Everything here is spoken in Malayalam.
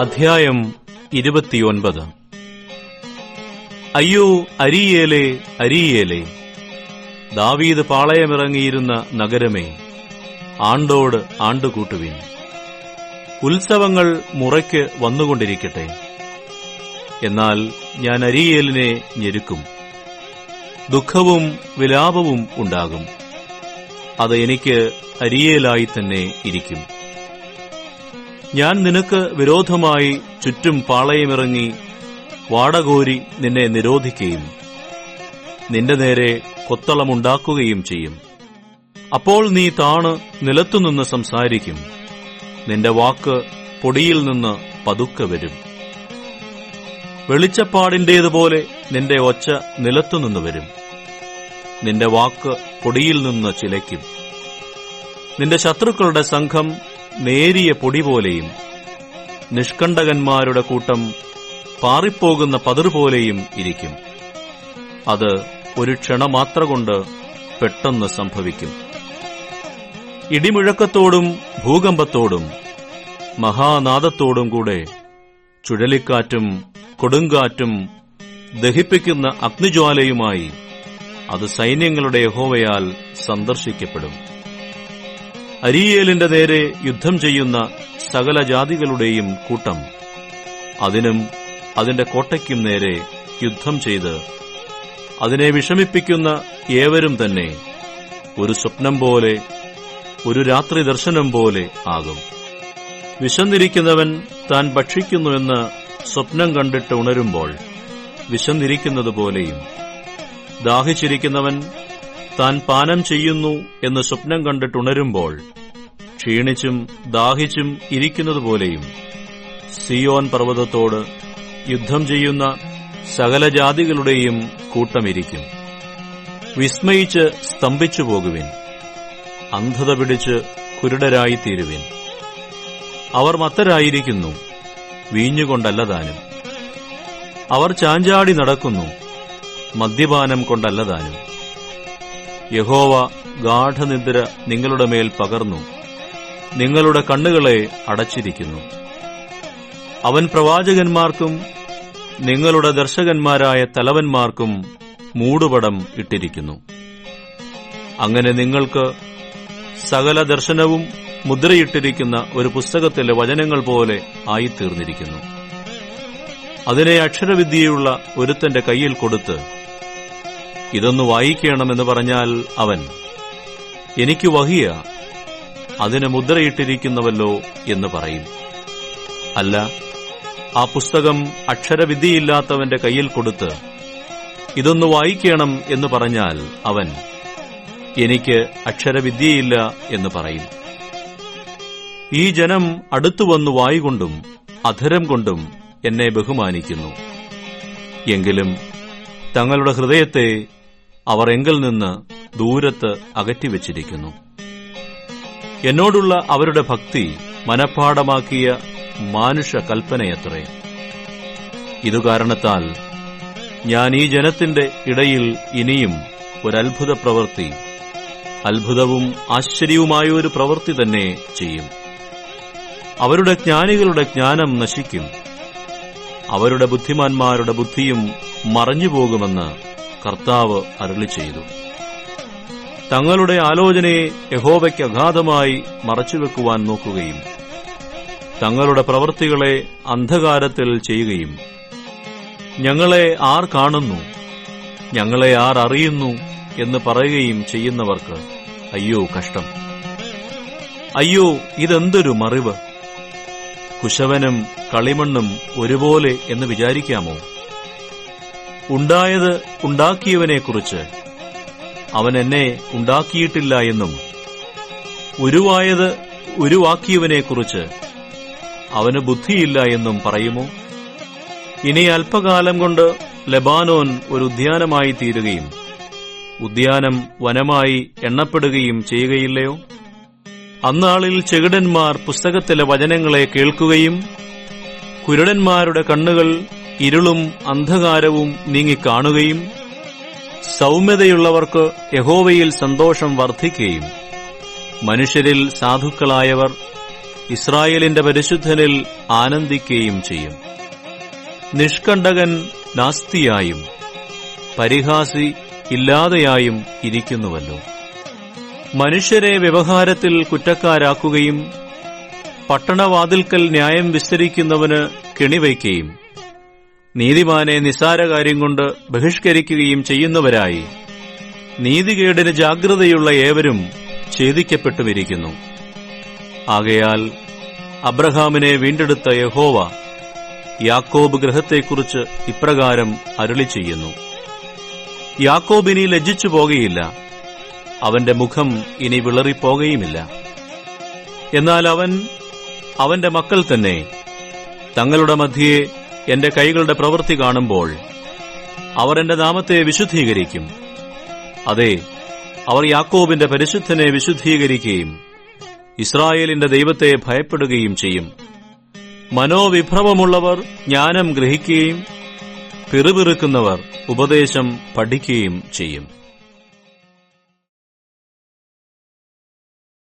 അധ്യായം ഇരുപത്തിയൊൻപത്. അയ്യോ അരിയേലേ അരിയേലേ ദാവീദ് പാളയമിറങ്ങിയിരുന്ന നഗരമേ ആണ്ടോട് ആണ്ടുകൂട്ടുവിൻ. ഉത്സവങ്ങൾ മുറയ്ക്ക് വന്നുകൊണ്ടിരിക്കട്ടെ. എന്നാൽ ഞാൻ അരിയേലിനെ ഞെരുക്കും. ദുഃഖവും വിലാപവും ഉണ്ടാകും. അത് എനിക്ക് അരിയേലായി തന്നെ ഇരിക്കും. ഞാൻ നിനക്ക് വിരോധമായി ചുറ്റും പാളയമിറങ്ങി വാടകോരി നിന്നെ നിരോധിക്കുകയും നിന്റെ നേരെ കൊത്തളമുണ്ടാക്കുകയും ചെയ്യും. അപ്പോൾ നീ താണ് നിലത്തുനിന്ന് സംസാരിക്കും. നിന്റെ വാക്ക് പൊടിയിൽ നിന്ന് പതുക്കെ വരും. വെളിച്ചപ്പാടിന്റേതുപോലെ നിന്റെ ഒച്ച നിലത്തുനിന്ന് വരും. നിന്റെ വാക്ക് പൊടിയിൽ നിന്ന് ചിലയ്ക്കും. നിന്റെ ശത്രുക്കളുടെ സംഘം നേരിയ പൊടി പോലെയും നിഷ്കണ്ടകന്മാരുടെ കൂട്ടം പാറിപ്പോകുന്ന പതിർ പോലെയും ഇരിക്കും. അത് ഒരു ക്ഷണമാത്ര കൊണ്ട് പെട്ടെന്ന് സംഭവിക്കും. ഇടിമുഴക്കത്തോടും ഭൂകമ്പത്തോടും മഹാനാദത്തോടും കൂടെ ചുഴലിക്കാറ്റും കൊടുങ്കാറ്റും ദഹിപ്പിക്കുന്ന അഗ്നിജ്വാലയുമായി അത് സൈന്യങ്ങളുടെ യഹോവയാൽ സന്ദർശിക്കപ്പെടും. അരിയേലിന്റെ നേരെ യുദ്ധം ചെയ്യുന്ന സകല ജാതികളുടെയും കൂട്ടം. അതിനും അതിന്റെ കോട്ടയ്ക്കും നേരെ യുദ്ധം ചെയ്ത് അതിനെ വിഷമിപ്പിക്കുന്ന ഏവരും തന്നെ ഒരു സ്വപ്നം പോലെ ഒരു രാത്രി ദർശനം പോലെ ആകും. വിശന്നിരിക്കുന്നവൻ താൻ ഭക്ഷിക്കുന്നുവെന്ന് സ്വപ്നം കണ്ടിട്ട് ഉണരുമ്പോൾ വിശന്നിരിക്കുന്നതുപോലെയും. ദാഹിച്ചിരിക്കുന്നവൻ താൻ പാനം ചെയ്യുന്നു എന്ന് സ്വപ്നം കണ്ടിട്ടുണരുമ്പോൾ ക്ഷീണിച്ചും ദാഹിച്ചും ഇരിക്കുന്നതുപോലെയും സിയോൻ പർവതത്തോട് യുദ്ധം ചെയ്യുന്ന സകല ജാതികളുടെയും കൂട്ടമിരിക്കും. വിസ്മയിച്ച് സ്തംഭിച്ചു പോകുവിൻ. അന്ധത പിടിച്ച് കുരുടരായിത്തീരുവിൻ. അവർ മത്തരായിരിക്കുന്നു വീഞ്ഞുകൊണ്ടല്ല താനും അവർ ചാഞ്ചാടി നടക്കുന്നു മദ്യപാനം കൊണ്ടല്ല താനും യഹോവ ഗാഠനിദ്ര നിങ്ങളുടെ മേൽ പകർന്നു. നിങ്ങളുടെ കണ്ണുകളെ അടച്ചിരിക്കുന്നു. അവൻ പ്രവാചകന്മാർക്കും നിങ്ങളുടെ ദർശകന്മാരായ തലവന്മാർക്കും മൂടുപടം ഇട്ടിരിക്കുന്നു. അങ്ങനെ നിങ്ങൾക്ക് സകല ദർശനവും മുദ്രയിട്ടിരിക്കുന്ന ഒരു പുസ്തകത്തിലെ വചനങ്ങൾ പോലെ ആയിത്തീർന്നിരിക്കുന്നു. അതിനെ അക്ഷരവിദ്യയുള്ള ഒരുത്തന്റെ കയ്യിൽ കൊടുത്ത് ഇതൊന്ന് വായിക്കണമെന്ന് പറഞ്ഞാൽ അവൻ എനിക്ക് വഹിയ അതിന് മുദ്രയിട്ടിരിക്കുന്നവല്ലോ എന്ന് പറയും. അല്ല ആ പുസ്തകം അക്ഷരവിദ്യയില്ലാത്തവന്റെ കയ്യിൽ കൊടുത്ത് ഇതൊന്ന് വായിക്കണം എന്ന് പറഞ്ഞാൽ അവൻ എനിക്ക് അക്ഷരവിദ്യയില്ല എന്ന് പറയും. ഈ ജനം അടുത്തുവന്നു വായുകൊണ്ടും അധരം കൊണ്ടും എന്നെ ബഹുമാനിക്കുന്നു. എങ്കിലും തങ്ങളുടെ ഹൃദയത്തെ അവർ എങ്കിൽ നിന്ന് ദൂരത്ത് അകറ്റിവെച്ചിരിക്കുന്നു. എന്നോടുള്ള അവരുടെ ഭക്തി മനഃപ്പാടമാക്കിയ മാനുഷ കൽപ്പനയത്രേ ഇതു കാരണത്താൽ ഞാൻ ഈ ജനത്തിന്റെ ഇടയിൽ ഇനിയും ഒരത്ഭുത പ്രവൃത്തി അത്ഭുതവും ആശ്ചര്യവുമായ ഒരു പ്രവൃത്തി തന്നെ ചെയ്യും. അവരുടെ ജ്ഞാനികളുടെ ജ്ഞാനം നശിക്കും. അവരുടെ ബുദ്ധിമാന്മാരുടെ ബുദ്ധിയും മറഞ്ഞുപോകുമെന്ന് കർത്താവ് അരുളി ചെയ്തു. തങ്ങളുടെ ആലോചനയെ യഹോവയ്ക്ക് അഗാധമായി മറച്ചുവെക്കുവാൻ നോക്കുകയും തങ്ങളുടെ പ്രവൃത്തികളെ അന്ധകാരത്തിൽ ചെയ്യുകയും ഞങ്ങളെ ആർ കാണുന്നു ഞങ്ങളെ ആർ അറിയുന്നു എന്ന് പറയുകയും ചെയ്യുന്നവർക്ക് അയ്യോ കഷ്ടം. അയ്യോ ഇതെന്തൊരു മറിവ്. കുശവനും കളിമണ്ണും ഒരുപോലെ എന്ന് വിചാരിക്കാമോ? ഉണ്ടായത് ഉണ്ടാക്കിയവനെക്കുറിച്ച്. അവൻ എന്നെ ഉണ്ടാക്കിയിട്ടില്ല എന്നും ഉരുവായത് ഉരുവാക്കിയവനെക്കുറിച്ച് അവന് ബുദ്ധിയില്ല എന്നും പറയുമോ? ഇനി അല്പകാലം കൊണ്ട് ലബാനോൻ ഒരു ഉദ്യാനമായി തീരുകയും ഉദ്യാനം വനമായി എണ്ണപ്പെടുകയും ചെയ്യുകയില്ലയോ? അന്നാളിൽ ചെകിടന്മാർ പുസ്തകത്തിലെ വചനങ്ങളെ കേൾക്കുകയും കുരുടന്മാരുടെ കണ്ണുകൾ ഇരുളും അന്ധകാരവും നീങ്ങിക്കാണുകയും സൗമ്യതയുള്ളവർക്ക് യഹോവയിൽ സന്തോഷം വർദ്ധിക്കുകയും. മനുഷ്യരിൽ സാധുക്കളായവർ ഇസ്രായേലിന്റെ പരിശുദ്ധനിൽ ആനന്ദിക്കുകയും ചെയ്യും. നിഷ്കണ്ടകൻ നാസ്തിയായും പരിഹാസി ഇല്ലാതെയായും ഇരിക്കുന്നുവല്ലോ. മനുഷ്യരെ വ്യവഹാരത്തിൽ കുറ്റക്കാരാക്കുകയും പട്ടണവാതിൽക്കൽ ന്യായം വിസ്തരിക്കുന്നവന് കെണിവയ്ക്കുകയും നീതിമാനെ നിസാര കാര്യം കൊണ്ട് ബഹിഷ്കരിക്കുകയും ചെയ്യുന്നവരായി. നീതികേടിന് ജാഗ്രതയുള്ള ഏവരും ഛേദിക്കപ്പെട്ടുമിരിക്കുന്നു. ആകയാൽ അബ്രഹാമിനെ വീണ്ടെടുത്ത യഹോവ യാക്കോബ് ഗ്രഹത്തെക്കുറിച്ച് ഇപ്രകാരം അരുളി ചെയ്യുന്നു. യാക്കോബിനി ലജ്ജിച്ചു പോകുകയില്ല അവന്റെ മുഖം ഇനി വിളറിപ്പോകുകയുമില്ല എന്നാൽ അവൻ അവന്റെ മക്കൾ തന്നെ തങ്ങളുടെ മധ്യേ എന്റെ കൈകളുടെ പ്രവൃത്തി കാണുമ്പോൾ അവർ എന്റെ നാമത്തെ വിശുദ്ധീകരിക്കും. അതെ അവർ യാക്കോബിന്റെ പരിശുദ്ധനെ വിശുദ്ധീകരിക്കുകയും ഇസ്രായേലിന്റെ ദൈവത്തെ ഭയപ്പെടുകയും ചെയ്യും. മനോവിഭ്രമമുള്ളവർ ജ്ഞാനം ഗ്രഹിക്കുകയും പിറുപിറുക്കുന്നവർ ഉപദേശം പഠിക്കുകയും ചെയ്യും.